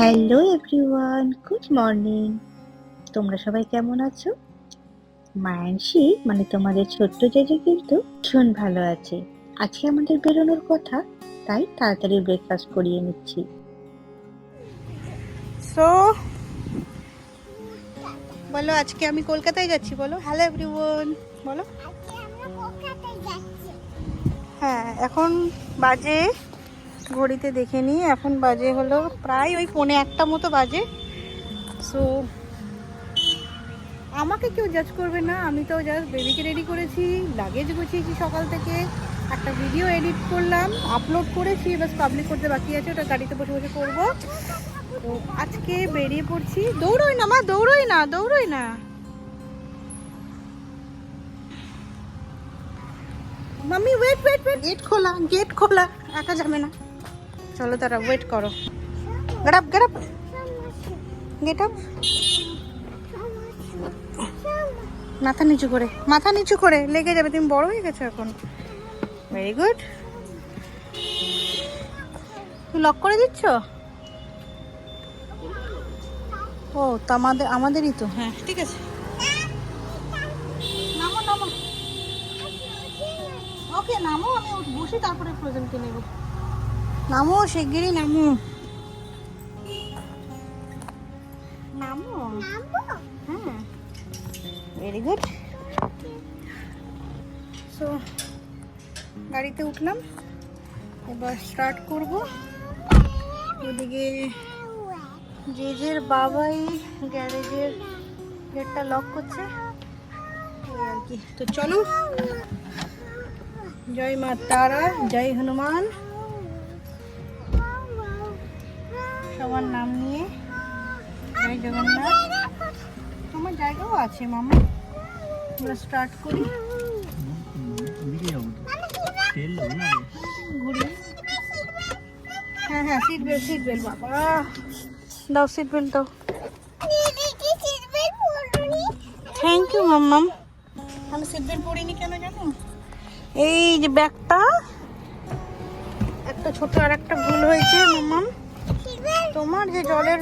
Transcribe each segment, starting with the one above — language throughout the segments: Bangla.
হ্যালো এভরিওয়ান গুড মর্নিং তোমরা সবাই কেমন আছো? মায়ানসি মানে তোমাদের ছোট্ট জেজে কিন্তু ভীষণ ভালো আছে। আজকে আমাদের বেরোনোর কথা তাই তাড়াতাড়ি ব্রেকফাস্ট করিয়ে নিচ্ছি। সো বলো আজকে আমি কলকাতায় যাচ্ছি বলো। হ্যালো এভরিওয়ান বলো। হ্যাঁ এখন বাজে ঘড়িতে দেখে নিই। এখন বাজে হলো প্রায় ওই পৌনে একটা মতো বাজে। সো আমাকে কেউ জাজ করবে না। আমি তো জাস্ট বেবিকে রেডি করেছি লাগেজ গুছিয়েছি সকাল থেকে। একটা ভিডিও এডিট করলাম আপলোড করেছি, এবার পাবলিক করতে বাকি আছে। ওটা গাড়িতে বসে বসে করব। তো আজকে বেরিয়ে পড়ছি। দৌড়োই না মা, দৌড়োই না দৌড়োই না। Mummy wait wait wait gate খোলা গেট খোলা। একা যাবে না। চলো তারা ওয়েট করো। Get up get up get up মাথা নিচু করে, মাথা নিচু করে, লেগে যাবে, তুমি বড় হয়ে গেছো এখন। ভেরি গুড তুমি লক করে দিচ্ছ? ও, তো আমাদের আমাদেরই তো। হ্যাঁ ঠিক আছে। নামো নামো। ওকে নামো, আমি বসি তারপরে ফ্রোজেনকে নেব। নামো শিগগিরই নামো। নামো? হ্যাঁ। ভেরি গুড সো গাড়িতে উঠলাম। এবার স্টার্ট করব। ওদিকে জেজের বাবাই গ্যারেজের গেটটা লক করছে। আর কি। তো চলো। জয় মা তারা জয় হনুমান। আমার জায়গাও আছে মামা। আমরা স্টার্ট করি। হ্যাঁ হ্যাঁ সিট বেল্ট সিট বেল্ট দাও সিট বেল্ট দাও। থ্যাংক ইউ আমি সিট বেল্ট পরিনি কেন জানো? এই যে ব্যাগটা, একটা ছোট আর একটা ভুল হয়েছে মাম্মাম তোমার যে জলের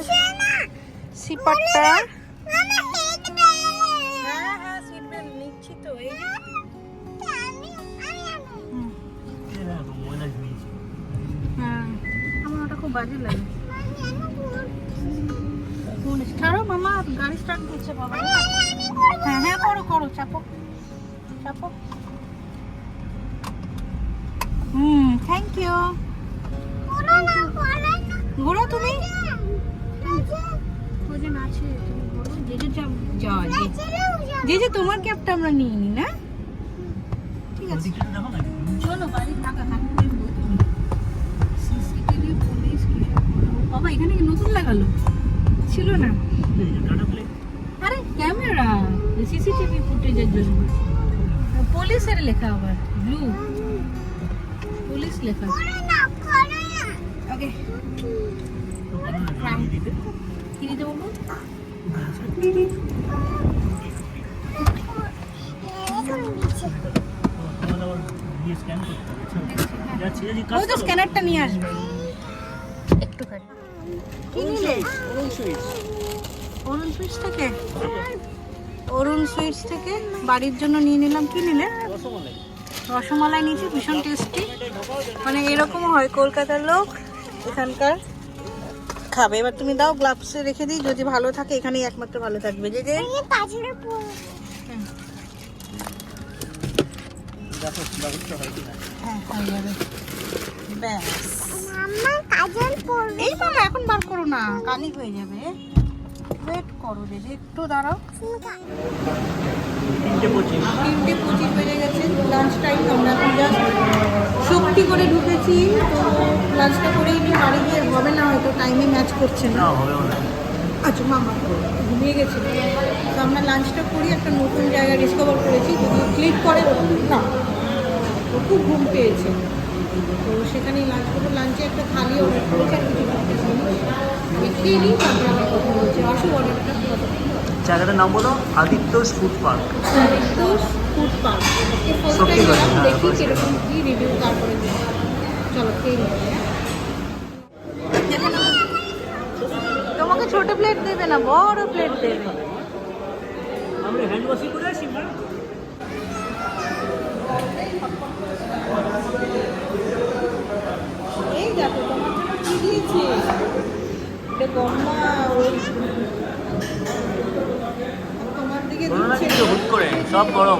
সিপারটা হ্যাঁ। বাজে লাগে। ছাড়ো মামা গাড়ি স্টার্ট বাবা। হ্যাঁ হ্যাঁ করো করো চাপো। চাপো। হুম থ্যাংক ইউ ঘোরো তুমি? ওজন আছে তুমি ঘোরো যে যে তোমার ক্যাবটা আমরা নিয়ে নি? না ঠিক আছে। চলো বাড়ি থাকা থাকবে সিসিটিভি পুলিশ বাবা এখানে কি নতুন লাগালো? ছিল না। আরে ক্যামেরা। সিসিটিভি ফুটেজের জন্য। পুলিশের লেখা আবার ব্লু। পুলিশ লেখা ওকে কি দিতে বলব? ওই তো স্ক্যানারটা নিয়ে আসবে। একটুখানি। কি নিলে? অরুণ থেকে? অরুণ সুইটস থেকে বাড়ির জন্য নিয়ে নিলাম। কি নিলে? রসমালাই নিয়েছি ভীষণ টেস্টি মানে এরকম হয় কলকাতার লোক এখানকার। খাবে। এবার তুমি দাও গ্লাভসে রেখে দিই যদি ভালো থাকে এখানেই একমাত্র ভালো থাকবে। যে যে। হ্যাঁ হয়ে এই এখন বার করো না। কালি হয়ে যাবে। ওয়েট করো একটু দাঁড়াও। তিনটে। পঁচিশ। বেজে গেছে। লাঞ্চ টাইম আমরা এখন জাস্ট শক্তি করে ঢুকেছি। তো লাঞ্চটা করেই নিয়ে বাড়ি গিয়ে হবে না? হয়তো টাইমে ম্যাচ করছে না। আচ্ছা মামা ঘুমিয়ে গেছে। তো আমরা লাঞ্চটা করি একটা নতুন জায়গা ডিসকভার করেছি যদি ক্লিক করে না ও খুব ঘুম পেয়েছে। তো সেখানে লাঞ্চ করব। লাঞ্চে একটা থালি অর্ডার করেছি আর কিছু একটা জিনিস আমি খেয়ে নিই তারপরে আমার কথা বলছি। আসো অর্ডারটা জায়গাটার নাম বলো? Aditya's food park. তো ফুড পার্ক। হ্যাঁ, দেখি কীরকম কি রিভিউ তারপরে চলো খেয়ে নিই হ্যাঁ? আমাকে ছোট প্লেট দেবে না বড় প্লেট দেবে। আমরা হ্যান্ড ওয়াশিং করে আসি না এই দেখো তোমার জন্য কি দিয়েছে? এটা গম্মা ওই তোমার দিকে দিচ্ছে। হুট করে সব গরম।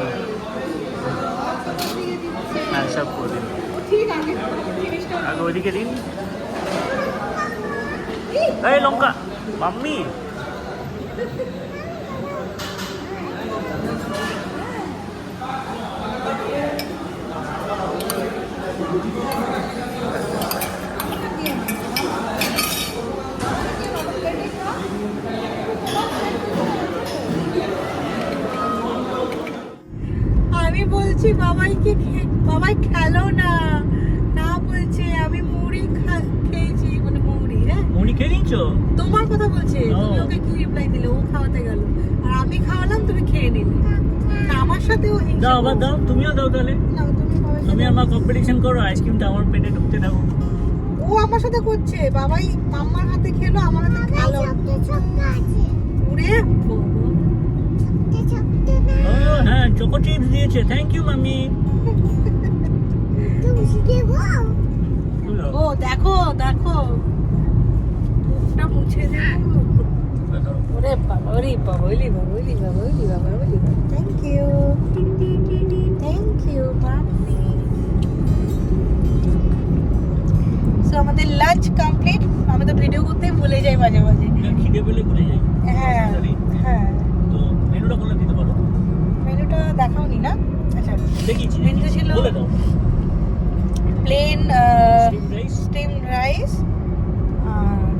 হ্যাঁ সব করে দিন। ঠিক আছে জিনিসটা আগে ওইদিকে দিন। এই লঙ্কা মাম্মি আমি বলছি বাবাইকে খে- বাবাই খেলো না না বলছে আমি মুড়ি খা- খেয়েছি মানে মুড়ি খেয়ে নিচ্ছো তোমার কথা বলছে ও। তুমি ওকে কি রিপ্লাই দিলে ও খাওয়াতে গেল। আর আমি খাওয়ালাম তুমি খেয়ে নিলে। আমার সাথেও হিংসা দাও আবার দাও তুমিও দাও তাহলে। না, তুমি আমার কম্পিটিশন করো আইসক্রিমটা আমার পেটে ঢুকতে দাও। ও আমার সাথে করছে বাবাই মাম্মার হাতে খেলো আমার হাতে খেলো। ও হ্যাঁ চোকো চিপস দিয়েছে। থ্যাংক ইউ ও দেখো দেখো। মুছে দেবো ওরে বাবা ওরে বাবা ওরে বাবা ওরে বাবা ওরে বাবা ওরে বাবা। Thank you thank you mummy so আমাদের লাঞ্চ কমপ্লিট আমি তো ভিডিও করতেই ভুলে যাই মাঝে মাঝে। খিদে পেলে ভুলে যাই। হ্যাঁ হ্যাঁ। তো মেনুটা বলে দিতে পারো? মেনুটা দেখাওনি না? আচ্ছা দেখিয়েছি। মেনুটা ছিল বলে দাও। Plain steam rice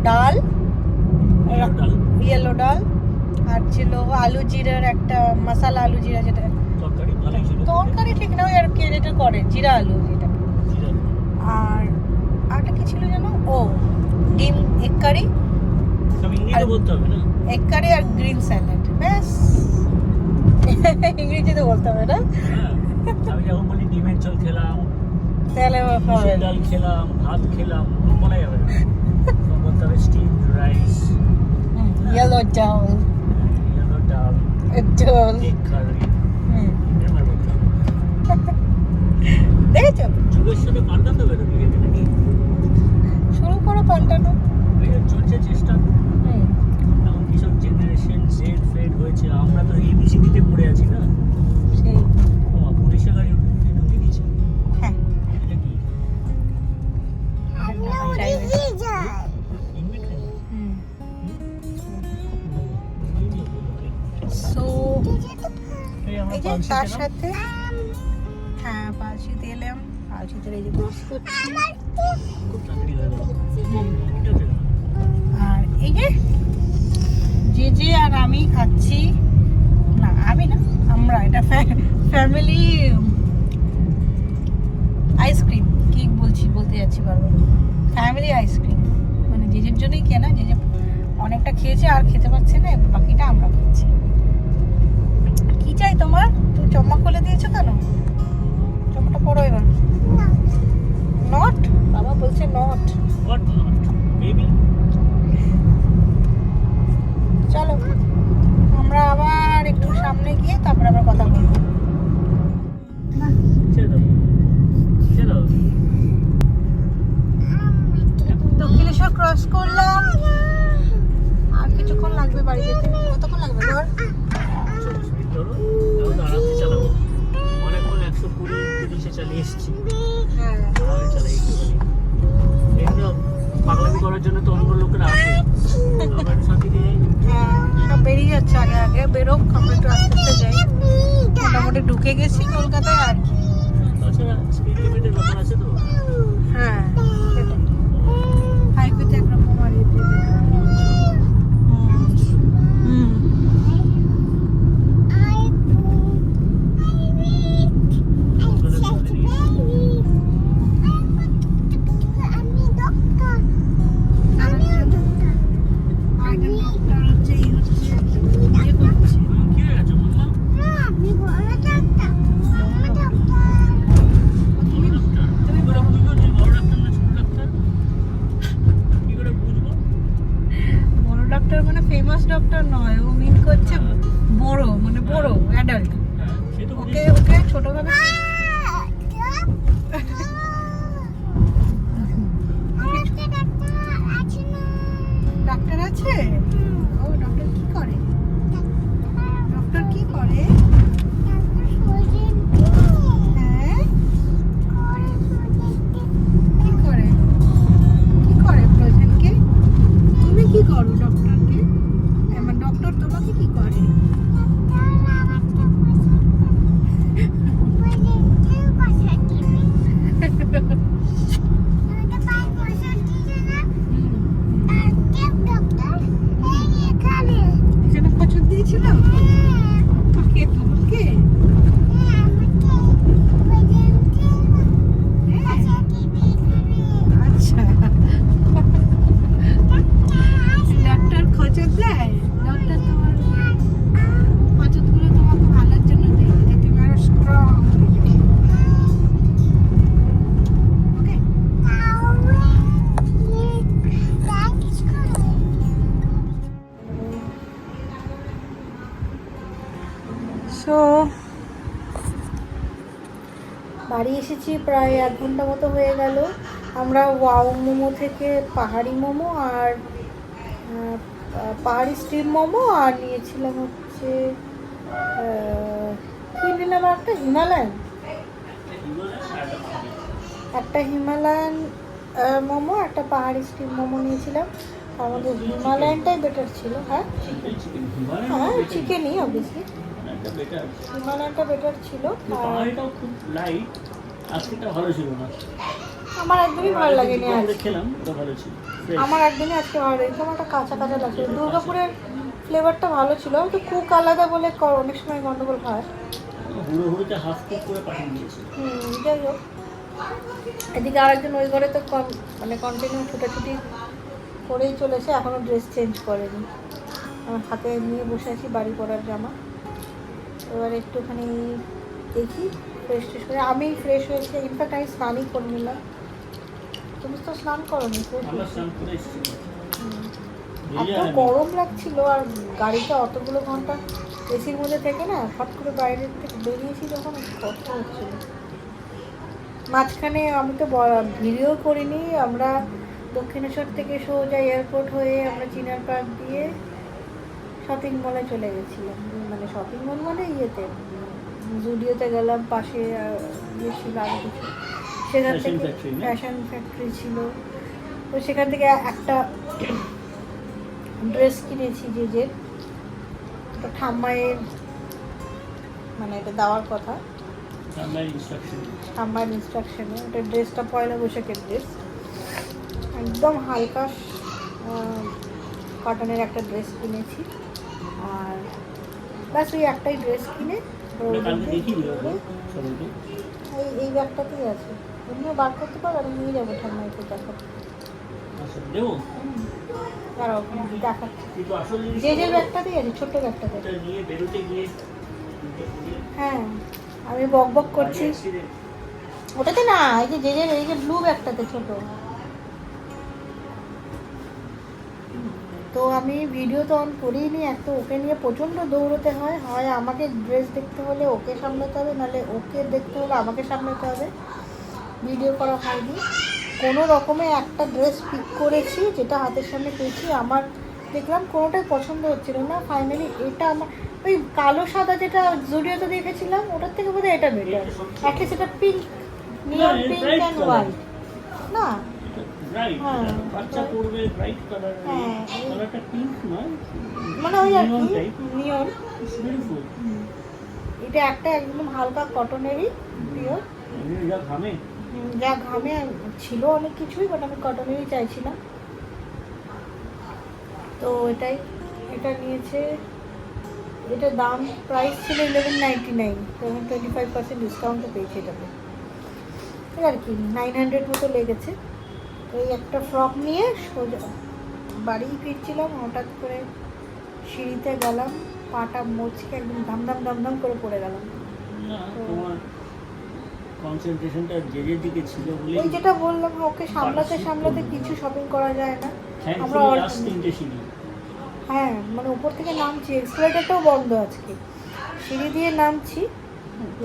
dal. Yellow dal আর ছিল আলু জিরার একটা মশালা আলু জিরা যেটা। তরকারি ঠিক না আর কি যেটা করে? জিরা আলু যেটা। আর আরটা কি ছিল জানো ও ডিম এগ কারি এগ কারি আর গ্রিন স্যালাড ব্যাস। ইংরেজিতে বলতে হবে না? হ্যাঁ আমি যখন বলি ডিমের ঝোল খেলাম তাহলে ডাল খেলাম ভাত খেলাম বলা যাবে না। বলতে হবে স্টিম এরকম বলতে হবে দেখেছ যুগের সাথে পাল্টাতে হবে তো ধীরে ধীরে শুরু করো পাল্টানো চলছে চেষ্টা এখন কিসব জেনারেশন জেড ফেড হয়েছে। আমরা তো এবিসিডিতে পড়ে আছি না। সেই। ও পুলিশের গাড়ি তার সাথে হ্যাঁ পালসিতে এলাম। পালসিতে এই যে বস করছি। আর এই যে যে যে আর আমি খাচ্ছি না আমি না আমরা এটা ফ্যামিলি আইসক্রিম কি বলছি বলতে যাচ্ছি বারবার ফ্যামিলি আইসক্রিম মানে যে যের জন্যই কেনা যে যে অনেকটা খেয়েছে আর খেতে পারছে না বাকিটা আমরা খাচ্ছি। কি চাই তোমার? তুমি চম্মা খুলে দিয়েছ কেন চম্মাটা পড়ো এবার নট বাবা বলছে নট নট? Baby? চলো আমরা আবার একটু সামনে গিয়ে তারপর আবার কথা স্পিড লিমিটের ব্যাপার আছে তো ডক্টর মানে ফেমাস ডক্টর নয় ও মিন করছে বড় মানে বড় অ্যাডাল্ট ওকে ওকে ছোটভাবে ডাক্তার আছে ও ডক্টর কি করে? ডক্টর কি করে? এসেছি, প্রায় এক ঘণ্টা মতো হয়ে গেল। আমরা ওয়াও মোমো থেকে পাহাড়ি মোমো আর পাহাড়ি স্টিম মোমো আর নিয়েছিলাম হচ্ছে কি নিলাম একটা? হিমালয়ান। একটা হিমালয়ান মোমো, একটা পাহাড়ি স্টিম মোমো নিয়েছিলাম। মধ্যে হিমালয়ানটাই বেটার ছিল হ্যাঁ? হ্যাঁ চিকেনই অবভিয়াসলি হিমালয়ানটা বেটার ছিল। আর আজকেটা ভালো ছিল না। আমার একদমই ভালো লাগেনি আজ দুপুরে খেলাম ওটা ভালো ছিল। আমার একদমই আজকে ভালো লেগেছে আমার একটা কাঁচা কাঁচা লাগছে। দুর্গাপুরের ফ্লেভারটা ভালো ছিল তো কুক আলাদা বলে অনেক সময় গন্ডগোল হয়। হুড়ো হুড়োতে হাফ কুক করে পাঠিয়ে দিয়েছে। হুম যাই হোক। এদিকে আরেকজন ওই ঘরে তো কন- মানে কন্টিনিউ ছুটাছুটি করেই চলেছে এখনও ড্রেস চেঞ্জ করেনি। আমার হাতে নিয়ে বসে আছি বাড়ি পরার জামা। এবার একটুখানি দেখি। ফ্রেশ ট্রেশ করে আমি ফ্রেশ হয়েছি ইনফ্যাক্ট আমি স্নানই করে নিলাম তুমি তো স্নান করোনি এত গরম লাগছিল আর গাড়িতে অতগুলো ঘণ্টা এসির মধ্যে থেকে না হট করে বাইরের থেকে বেরিয়েছি যখন কষ্ট হচ্ছিল। মাঝখানে আমি তো ভিডিও করিনি আমরা দক্ষিণেশ্বর থেকে সোজা এয়ারপোর্ট হয়ে আমরা চিনার পার্ক দিয়ে শপিং মলে চলে গেছিলাম। মানে শপিং মল মানে ইয়েতে জুডিওতে গেলাম পাশে বেশি কিছু। সেখান থেকে ফ্যাশন ফ্যাক্টরি ছিল। তো সেখান থেকে একটা ড্রেস কিনেছি যে যে তো ঠাম্মায়ের মানে এটা দেওয়ার কথা। ঠাম্মার ইনস্ট্রাকশনে ওটা ড্রেসটা পয়লা বৈশাখের ড্রেস একদম হালকা কটনের একটা ড্রেস কিনেছি। আর ব্যাস ওই একটাই ড্রেস কিনে কালকে সবাইকে। এই এই ব্যাগটাতেই আছে। বার করতে পারো আমি নিয়ে যাব আচ্ছা দেবো? দাঁড়াও দেখাচ্ছি। যে যে ব্যাগটাতেই আছে ছোট্ট ব্যাগটাতে। নিয়ে বেরোতে গিয়ে হ্যাঁ আমি বক বক করছি। ওটাতে না এই যে যে যে এই যে ব্লু ব্যাগটাতে ছোট। তো আমি ভিডিও তো অন করিনি এক তো ওকে নিয়ে প্রচণ্ড দৌড়তে হয়। হয় আমাকে ড্রেস দেখতে হলে ওকে সামলাতে হবে নাহলে ওকে দেখতে হলে আমাকে সামলাতে হবে। ভিডিও করা হয়নি। কোনো রকমে একটা ড্রেস পিক করেছি যেটা হাতের সামনে পেয়েছি। আমার দেখলাম কোনোটাই পছন্দ হচ্ছিল না। ফাইনালি এটা আমার ওই কালো সাদা যেটা জুডিওতে দেখেছিলাম ওটার থেকে বোধহয় এটা বেটার। অ্যাটলিস্ট এটা পিঙ্ক পিঙ্ক অ্যান্ড হোয়াইট না এটা একটা একদম হালকা কটনেরই পিওর যা ঘামে। যা ঘামে ছিল অনেক কিছুই বাট আমি কটনেরই চাইছিলাম। তো এটাই এটা নিয়েছে এটা দাম প্রাইস ছিল ইলেভেন নাইনটি নাইন তো আমি টোয়েন্টি ফাইভ পার্সেন্ট ডিসকাউন্টও পেয়েছি এটাতে। আর কি নাইন হান্ড্রেড মতো লেগেছে। এই একটা ফ্রক নিয়ে সোজা বাড়ি ফিরছিলাম হঠাৎ করে সিঁড়িতে গেলাম পাটা মুচকে একদম ধামধাম ধামধাম করে পড়ে গেলাম। কনসেন্ট্রেশনটা যে যে দিকে ছিল বলে ওই যেটা বললাম ওকে সামলাতে সামলাতে কিছু শপিং করা যায় না। আমরা থ্যাঙ্কফুলি লাস্ট তিনটে সিঁড়ি। হ্যাঁ মানে উপর থেকে নামছি এক্সপ্লেটারটাও বন্ধ আজকে। সিঁড়ি দিয়ে নামছি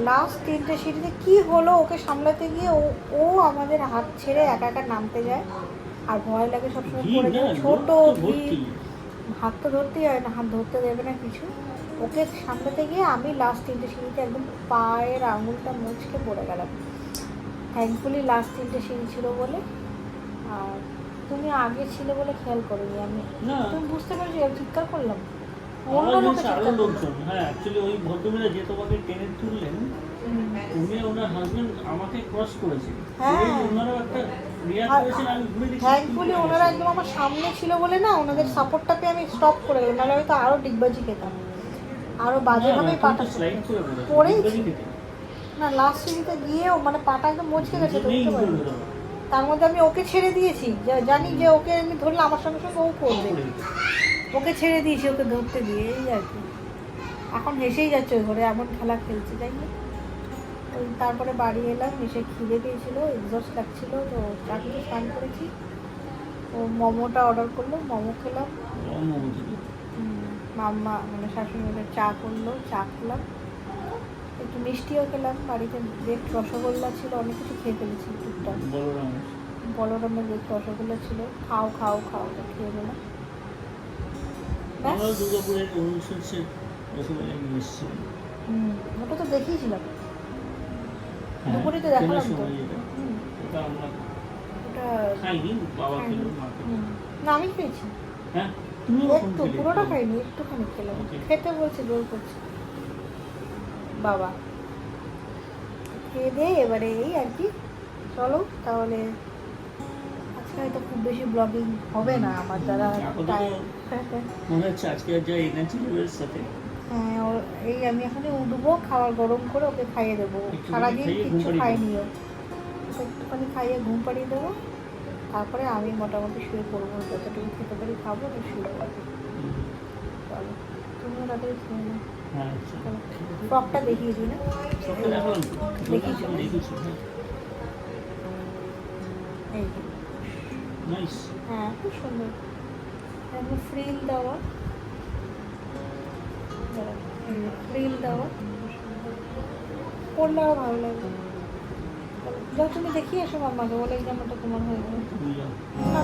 লাস্ট তিনটে সিঁড়িতে কি হলো ওকে সামলাতে গিয়ে ও ও আমাদের হাত ছেড়ে একা একা নামতে যায়। আর ভয় লাগে সবসময় পড়ে যায়। ছোট হাত তো ধরতেই হয় না হাত ধরতে দেবে না কিছু। ওকে সামলাতে গিয়ে আমি লাস্ট তিনটে সিঁড়িতে একদম পায়ের আঙুলটা মুচকে পড়ে গেলাম। থ্যাঙ্কফুলি লাস্ট তিনটে সিঁড়ি ছিল বলে। আর তুমি আগে ছিল বলে খেয়াল করিনি আমি। তুমি বুঝতে পেরেছি চিৎকার করলাম। অন্য আরও লোকজন। হ্যাঁ অ্যাকচুয়ালি ওই ভদ্রমহিলা যে তোমাকে টেনে তুললেন উনি ওনার হাজবেন্ড আমাকে ক্রস করেছে। হ্যাঁ। ওনারও একটা থ্যাঙ্কফুলি ওনারা একদম আমার সামনে ছিল বলে না ওনাদের সাপোর্টটা পেয়ে আমি স্টপ করে দিলাম নাহলে হয়তো আরও ডিগবাজি খেতাম। আরও বাজেভাবেই পাটা। না লাস্ট সিরিতে গিয়েও মানে পাটা একদম মচকে গেছে। তার মধ্যে আমি ওকে ছেড়ে দিয়েছি জানি যে ওকে আমি ধরলে আমার সঙ্গে সঙ্গে ও করবে। ওকে ছেড়ে দিয়েছি ওকে ধরতে দিয়ে এই আর কি। এখন হেসেই যাচ্ছে ওই ঘরে এমন খেলা খেলছে হোক ওই তারপরে বাড়ি এলাম এসে খিদে পেয়েছিল এক্সস্ট লাগছিল তো চাকরি স্নান করেছি। ও মোমোটা অর্ডার করল মোমো খেলাম। মাম্মা মানে শাশুড়ি মায়ের চা করল চা খেলাম। একটু মিষ্টিও খেলাম বাড়িতে বেশ রসগোল্লা ছিল অনেক কিছু খেয়ে ফেলেছি টুকটাক। বলরাম বলরামের বেশ রসগোল্লা ছিল খাও খাও খাও খেয়ে গেলাম রসগোল্লা নিয়ে হুম, ওটা তো দেখিয়েছিলাম। হ্যাঁ, দুপুরে তো দেখালাম তো। হুম, ওটা আমরা ওটা খাইনি বাবা খেলো না আমি খেয়েছি। হ্যাঁ একটু? পুরোটা খাইনি একটুখানি খেলাম। খেতে বলছে জোর করছে। বাবা। খেয়ে দে এবারে এই আর কি। চলো তাহলে হয়তো খুব বেশি ব্লগিং হবে না আমার দ্বারা আপাতত- টাইম মনে হচ্ছে আজকে যা এনার্জি লেভেলের সাথে। হ্যাঁ এই আমি এখানে উঠবো খাবার গরম করে ওকে খাইয়ে দেবো। সারাদিন খাইনি ও। একটুখানি খাইয়ে ঘুম পাড়িয়ে দেবো। তারপরে আমি মোটামুটি শুয়ে পড়ব যতটুকু খেতে পারি খাব তো শুয়ে পড়ব। চলো তুমিও তাদের আচ্ছা। চলো ফ্রকটা দেখিয়ে দিই না? দেখিয়েছো? এই। নাইস হ্যাঁ খুব সুন্দর। একদম ফ্রিল দেওয়া। ফ্রিল দেওয়া। আরও ভালো লাগবে। চলো, যাও তুমি দেখিয়ে এসো আমাকে বলে এই জামাটা তোমার হয়ে যাবে যাও না,